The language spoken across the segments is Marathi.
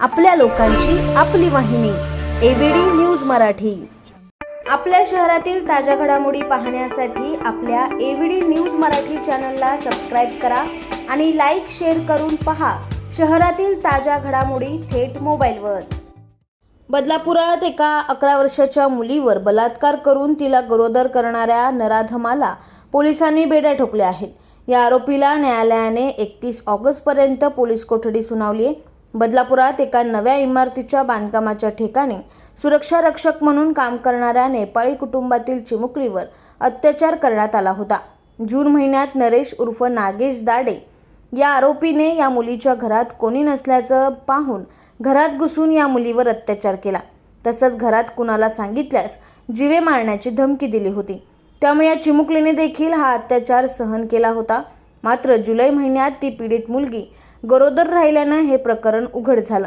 आपल्या लोकांची आपली वाहिनी एबीडी न्यूज मराठी. आपल्या शहरातील ताज्या घडामोडी पाहण्यासाठी आपल्या एबीडी न्यूज मराठी चॅनलला सबस्क्राईब करा आणि लाईक शेअर करून पहा शहरातील ताज्या घडामोडी थेट मोबाईलवर. बदलापुरात एका अकरा वर्षाच्या मुलीवर बलात्कार करून तिला गरोदर करणाऱ्या नराधमाला पोलिसांनी बेड्या ठोकल्या आहेत. या आरोपीला न्यायालयाने एकतीस ऑगस्टपर्यंत पोलीस कोठडी सुनावली आहे. बदलापुरात एका नव्या इमारतीच्या बांधकामाच्या ठिकाणी सुरक्षा रक्षक म्हणून काम करणाऱ्या नेपाळी कुटुंबातील चिमुकलीवर अत्याचार करण्यात आला होता. जून महिन्यात नरेश उर्फ नागेश दाडे या आरोपीने या मुलीच्या घरात कोणी नसल्याचं पाहून घरात घुसून या मुलीवर अत्याचार केला. तसंच घरात कुणाला सांगितल्यास जीवे मारण्याची धमकी दिली होती. त्यामुळे या चिमुकलीने देखील हा अत्याचार सहन केला होता. मात्र जुलै महिन्यात ती पीडित मुलगी गरोदर राहिल्यानं हे प्रकरण उघड झालं.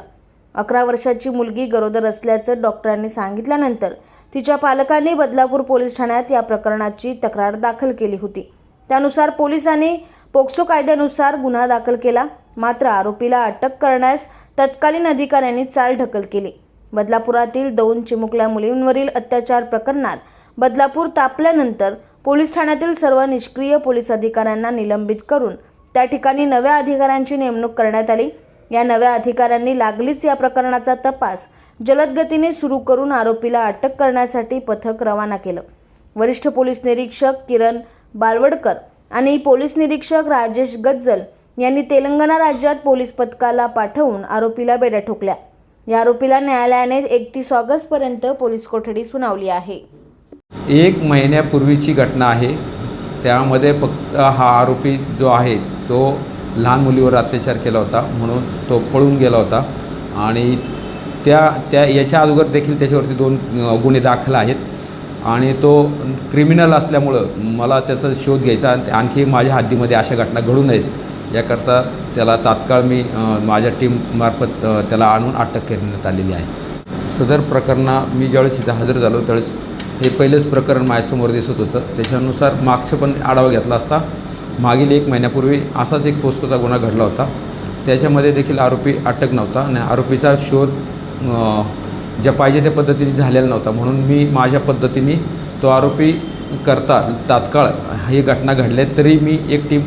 अकरा वर्षाची मुलगी गरोदर असल्याचं डॉक्टरांनी सांगितल्यानंतर तिच्या पालकांनी बदलापूर पोलीस ठाण्यात या प्रकरणाची तक्रार दाखल केली होती. त्यानुसार पोलिसांनी पोक्सो कायद्यानुसार गुन्हा दाखल केला. मात्र आरोपीला अटक करण्यास तत्कालीन अधिकाऱ्यांनी चाल ढकल केली. बदलापुरातील दोन चिमुकल्या मुलींवरील अत्याचार प्रकरणात बदलापूर तापल्यानंतर पोलीस ठाण्यातील सर्व निष्क्रिय पोलीस अधिकाऱ्यांना निलंबित करून त्या ठिकाणी नव्या अधिकाऱ्यांची नेमणूक करण्यात आली. या नव्या अधिकाऱ्यांनी लागलीच या प्रकरणाचा तपास जलदगतीने सुरू करून आरोपीला अटक करण्यासाठी पथक रवाना केलं. वरिष्ठ पोलीस निरीक्षक किरण बालवडकर आणि पोलीस निरीक्षक राजेश गज्जल यांनी तेलंगणा राज्यात पोलीस पथकाला पाठवून आरोपीला बेड्या ठोकल्या. या आरोपीला न्यायालयाने एकतीस ऑगस्टपर्यंत पोलीस कोठडी सुनावली आहे. एक महिन्यापूर्वीची घटना आहे. त्यामध्ये फक्त हा आरोपी जो आहे तो लहान मुलीवर अत्याचार केला होता म्हणून तो पळून गेला होता. आणि त्या त्या याच्या अगोदर देखील त्याच्यावरती दोन गुन्हे दाखल आहेत. आणि तो क्रिमिनल असल्यामुळं मला त्याचा शोध घ्यायचा आणि आणखी माझ्या हद्दीमध्ये अशा घटना घडू नयेत. याकरता त्याला तात्काळ मी माझ्या टीममार्फत त्याला आणून अटक करण्यात आलेली आहे. सदर प्रकरणा मी ज्यावेळेस इथं हजर झालो त्यावेळेस हे पहिलंच प्रकरण माझ्यासमोर दिसत होतं. त्याच्यानुसार मागचं पण आढावा घेतला असता. मागील एक महिन्यापूर्वी असाच एक पोस्कोचा गुन्हा घडला होता. त्याच्यामध्ये देखील आरोपी अटक नव्हता आणि आरोपीचा शोध ज्या पाहिजे त्या पद्धतीने झालेला नव्हता. म्हणून मी माझ्या पद्धतीने तो आरोपी करता तात्काळ ही घटना घडल्या तरी मी एक टीम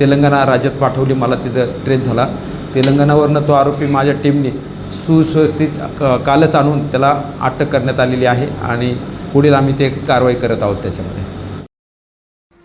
तेलंगणा राज्यात पाठवली. मला तिथं ट्रेस झाला. तेलंगणावरनं तो आरोपी माझ्या टीमने सुस्वस्थित कालच आणून त्याला अटक करण्यात आलेली आहे आणि पुढील आम्ही ते कारवाई करत आहोत त्याच्यामध्ये.